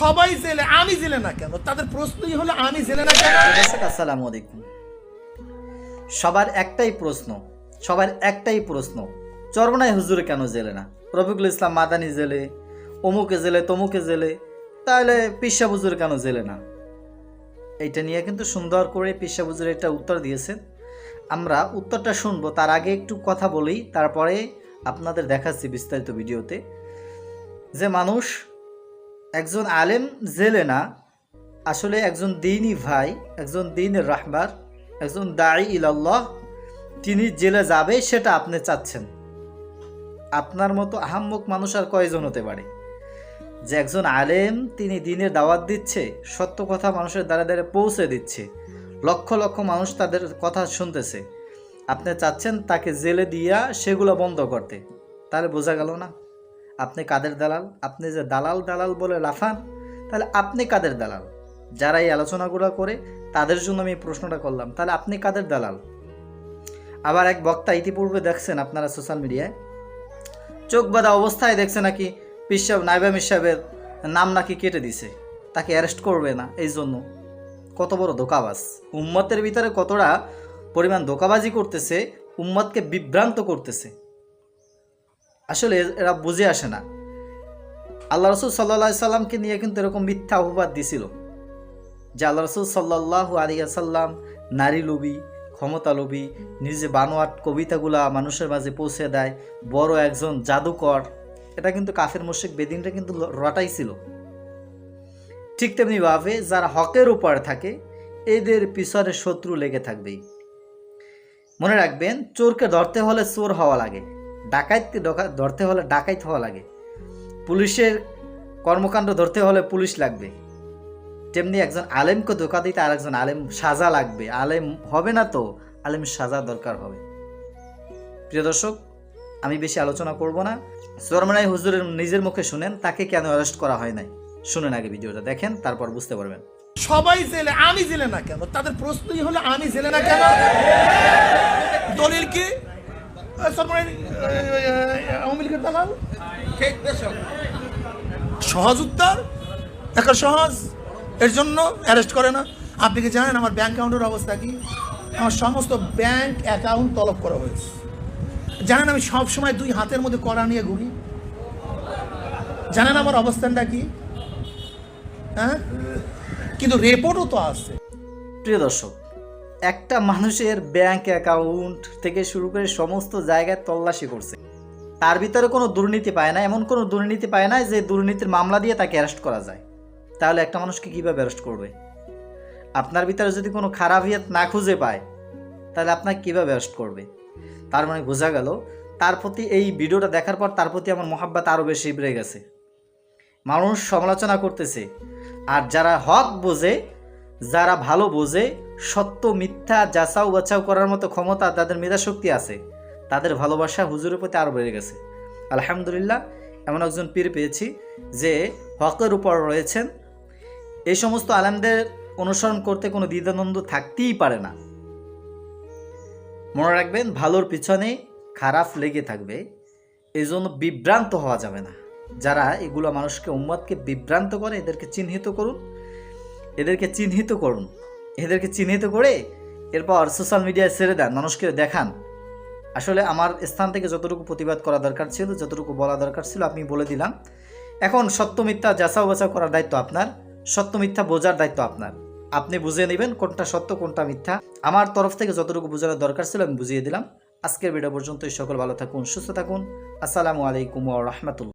সবাই জেলে, আমি জেলে না কেন? তাদের প্রশ্নই হলো, আমি জেলে না কেন? আসসালামু আলাইকুম। সবার একটাই প্রশ্ন, সবার একটাই প্রশ্ন, চরমনায় হুজুরে কেন জেলে না? রফিকুল ইসলাম মাদানি জেলে, অমুকে জেলে, তমুকে জেলে, তাহলে পিসা হুজুর কেন জেলে না? এইটা নিয়ে কিন্তু সুন্দর করে পিসা হুজুর একটা উত্তর দিয়েছেন। আমরা উত্তরটা শুনব, তার আগে একটু কথা বলি, তারপরে আপনাদের দেখাচ্ছি বিস্তারিত ভিডিওতে। যে মানুষ একজন আলেম জেলে না, আসলে একজন দিনই ভাই, একজন দিনের রাহবার, একজন দায়ী ইলাল্লাহ, তিনি জেলে যাবে সেটা আপনি চাচ্ছেন। আপনার মতো আহাম্মক মানুষ আর কয়জন হতে পারে? যে একজন আলেম তিনি দিনের দাওয়াত দিচ্ছে, সত্য কথা মানুষের দ্বারা দ্বারা পৌঁছে দিচ্ছে, লক্ষ লক্ষ মানুষ তাদের কথা শুনতেছে। আপনি চাচ্ছেন তাকে জেলে দিয়া সেগুলো বন্ধ করতে। তাহলে বোঝা গেল না? আপনি কাদের দালাল? আপনি যে দালাল দালাল বলে লাফান, তাহলে আপনি কাদের দালাল? যারা এই আলোচনাগুলো করে, তাদের জন্য আমি প্রশ্নটা করলাম, তাহলে আপনি কাদের দালাল? আবার এক বক্তা ইতিপূর্বে দেখছেন আপনারা সোশ্যাল মিডিয়ায় চোখ বাঁধা অবস্থায় দেখছে নাকি পিসাব নাইবা মিসাবের নাম নাকি কেটে দিছে। তাকে অ্যারেস্ট করবে না, এই জন্য। কত বড় ধোকাবাজ। উম্মতের ভিতরে কতটা পরিমাণ ধোকাবাজি করতেছে, উম্মতকে বিভ্রান্ত করতেছে। আসলে এরা বুঝে আসে না। আল্লাহ রসুল সাল্লা সাল্লামকে নিয়ে কিন্তু এরকম মিথ্যা অপবাদ দিছিল। যে আল্লাহ রসুল সাল্লাহ আলিয়াসাল্লাম নারী লোভী, ক্ষমতা লোভী, নিজে বানোয়াট কবিতাগুলা মানুষের মাঝে পৌঁছে দেয়, বড় একজন জাদুকর, এটা কিন্তু কাফের মোশেক বেদিনটা কিন্তু রটাইছিল ঠিক তেমনিভাবে যারা হকের উপরে থাকে, এদের পিছনে শত্রু লেগে থাকবেই। মনে রাখবেন, চোরকে ধরতে হলে চোর হওয়া লাগে। ডাকাইতকে ডকা- ধরতে হলে ডাকাইত হওয়া লাগে। পুলিশের কর্মকাণ্ড ধরতে হলে পুলিশ লাগবে। তেমনি একজন আলেমকে ধোকা দিতে আর একজন আলেম সাজা লাগবে। আলেম হবে না তো? আলেম সাজা দরকার হবে। প্রিয় দর্শক, আমি বেশি আলোচনা করব না। চরমনাই হুজুরের নিজের মুখে শুনেন, তাকে কেন অ্যারেস্ট করা হয় নাই? শুনেন আগে ভিডিওটা, দেখেন, তারপর বুঝতে পারবেন। সবাই জেলে, আমি জেলে না কেন? তাদের প্রশ্নই হলো, আমি জেলে না কেন দলিল কি আহ, সরকারি, আহ, আওয়ামী লীগের দালাল সহজ উত্তর? একটা সহজ? এর জন্য অ্যারেস্ট করে না। আপনি কি জানেন আমার ব্যাংক অ্যাকাউন্টের অবস্থা কি? আমার সমস্ত ব্যাংক অ্যাকাউন্ট তলব করা হয়েছে। জানেন আমি সব সময় দুই হাতের মধ্যে কড়া নিয়ে ঘুরি? জানেন আমার অবস্থানটা কি? হ্যাঁ? কিন্তু রেপোর্টও তো আছে। প্রিয় দর্শক একটা মানুষের ব্যাংক অ্যাকাউন্ট থেকে শুরু করে সমস্ত জায়গায় তল্লাশি করছে। তার ভিতরে কোনো দুর্নীতি পায় না, এমন কোনো দুর্নীতি পায় না যে দুর্নীতির মামলা দিয়ে তাকে অ্যারেস্ট করা যায়। তাহলে একটা মানুষকে কীভাবে অ্যারেস্ট করবে? আপনার ভিতরে যদি কোনো খারাপ হিয়াত না খুঁজে পায়, তাহলে আপনাকে কীভাবে অ্যারেস্ট করবে? তার মানে বোঝা গেল, তার প্রতি এই ভিডিওটা দেখার পর তার প্রতি আমার মহাব্বাত আরও বেশি বেড়ে গেছে। মানুষ সমালোচনা করতেছে, আর যারা হক বোঝে, যারা ভালো বোঝে সত্য, মিথ্যা, যাচাও বাছাও করার মতো ক্ষমতা তাদের মেধাশক্তি আছে। তাদের ভালোবাসা হুজুরের প্রতি আরও বেড়ে গেছে। আলহামদুলিল্লাহ, এমন একজন পীর পেয়েছি যে হকের উপর রয়েছেন। এই সমস্ত আলেমদের অনুসরণ করতে কোনো দ্বিধাদ্বন্দ্ব থাকতেই পারে না। মনে রাখবেন, ভালোর পিছনে খারাপ লেগে থাকবে এই জন্য বিভ্রান্ত হওয়া যাবে না। যারা এগুলো মানুষকে উম্মতকে বিভ্রান্ত করে, এদেরকে চিহ্নিত করুন। এদেরকে চিহ্নিত করুন। এদেরকে চিহ্নিত করে এরপর সোশ্যাল মিডিয়ায় ছেড়ে দেন, মানুষকে দেখান। আসলে আমার স্থান থেকে যতটুকু প্রতিবাদ করা দরকার ছিল, যতটুকু বলা দরকার ছিল, আপনি বলে দিলাম। এখন সত্য মিথ্যা যাচাও বাছাও করার দায়িত্ব আপনার, সত্য মিথ্যা বোঝার দায়িত্ব আপনার। আপনি বুঝে নেবেন কোনটা সত্য, কোনটা মিথ্যা। আমার তরফ থেকে যতটুকু বোঝানোর দরকার ছিল, আমি বুঝিয়ে দিলাম। আজকের ভিডিও পর্যন্ত সকল ভালো থাকুন, সুস্থ থাকুন। আসসালামু আলাইকুম রহমতুল্লাহ।